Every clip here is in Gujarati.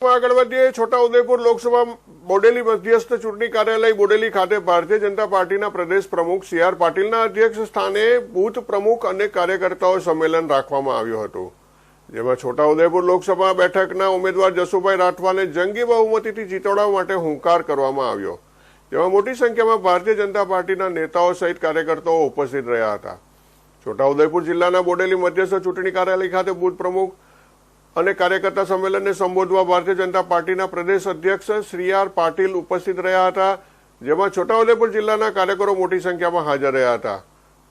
આગળ વધીએ, છોટાઉદેપુર લોકસભા બોડેલી મધ્યસ્થ ચૂંટણી કાર્યાલય બોડેલી ખાતે ભારતીય જનતા પાર્ટીના પ્રદેશ પ્રમુખ સી આર પાટીલના અધ્યક્ષ સ્થાને બૂથ પ્રમુખ અને કાર્યકર્તાઓ સંમેલન રાખવામાં આવ્યું હતું. જેમાં છોટાઉદેપુર લોકસભા બેઠકના ઉમેદવાર જસુભાઈ રાઠવાને જંગી બહુમતીથી જીતાડવા માટે હુંકાર કરવામાં આવ્યો. જેમાં મોટી સંખ્યામાં ભારતીય જનતા પાર્ટીના નેતાઓ સહિત કાર્યકર્તાઓ ઉપસ્થિત રહ્યા હતા. છોટાઉદેપુર જિલ્લાના બોડેલી મધ્યસ્થ ચૂંટણી કાર્યાલય ખાતે બૂથ પ્રમુખ અને કાર્યકર્તા સંમેલનને સંબોધવા ભારતીય જનતા પાર્ટીના પ્રદેશ અધ્યક્ષ શ્રી આર પાટીલ ઉપસ્થિત રહ્યા હતા જેમાં છોટાઉદેપુર જિલ્લાના કાર્યકરો મોટી સંખ્યામાં હાજર રહ્યા હતા.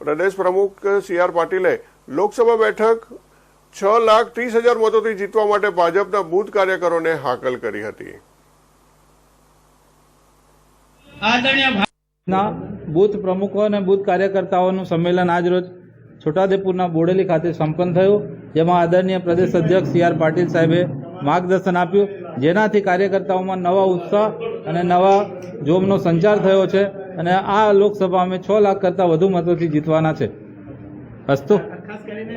પ્રદેશ પ્રમુખ સી આર પાટીલે લોકસભા બેઠક છ લાખ ત્રીસ હજાર મતોથી જીતવા માટે ભાજપના બુથ કાર્યકરોને હાકલ કરી હતી. ના બૂથ પ્રમુખો અને બુથ કાર્યકર્તાઓનું સંમેલન આજરોજ છોટાઉદેપુરના બોડેલી ખાતે સંપન્ન થયું. જેમાં આદરણીય પ્રદેશ અધ્યક્ષ સી આર પાટીલ સાહેબે માર્ગદર્શન આપ્યું. જેનાથી કાર્યકર્તાઓમાં નવા ઉત્સાહ અને નવા જોમનો સંચાર થયો છે અને આ લોકસભા અમે છ લાખ કરતાં વધુ મતોથી જીતવાના છે.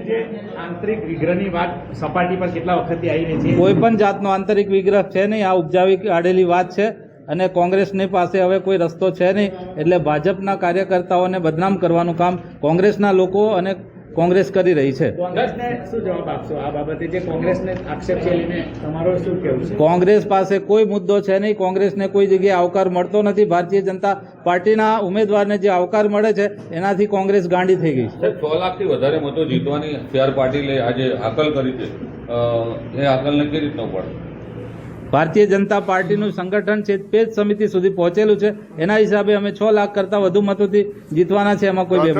જે આંતરિક વિગ્રહની વાત સપાટી પર કેટલા વખતથી આવી રહી છે? કોઈ પણ જાતનો આંતરિક વિગ્રહ છે નહીં આ ઉપજાવી કાઢેલી વાત છે અને કોંગ્રેસની પાસે હવે કોઈ રસ્તો છે નહીં એટલે ભાજપના કાર્યકર્તાઓને બદનામ કરવાનું કામ કોંગ્રેસના લોકો અને કોંગ્રેસ કરી રહી છે. કોંગ્રેસને શું જવાબ આપશો? આ બાબતે જે કોંગ્રેસને આક્ષેપ છે લઈને તમારો શું કેવું છે? કોંગ્રેસ પાસે કોઈ મુદ્દો છે નહીં. કોંગ્રેસને કોઈ જગ્યાએ આવકાર મળતો નથી. ભારતીય જનતા પાર્ટીના ઉમેદવારને જે આવકાર મળે છે એનાથી કોંગ્રેસ ગાંડી થઈ ગઈ છે. છ લાખથી વધારે મતો જીતવાની આર પાટીલે આજે હાકલ કરી છે. એ હાકલને કેવી રીતનો પડે ભારતીય જનતા પાર્ટીનું સંગઠન છે પેજ સમિતિ સુધી પહોંચેલું છે. એના હિસાબે અમે છ લાખ કરતાં વધુ મતોથી જીતવાના છે. એમાં કોઈ બે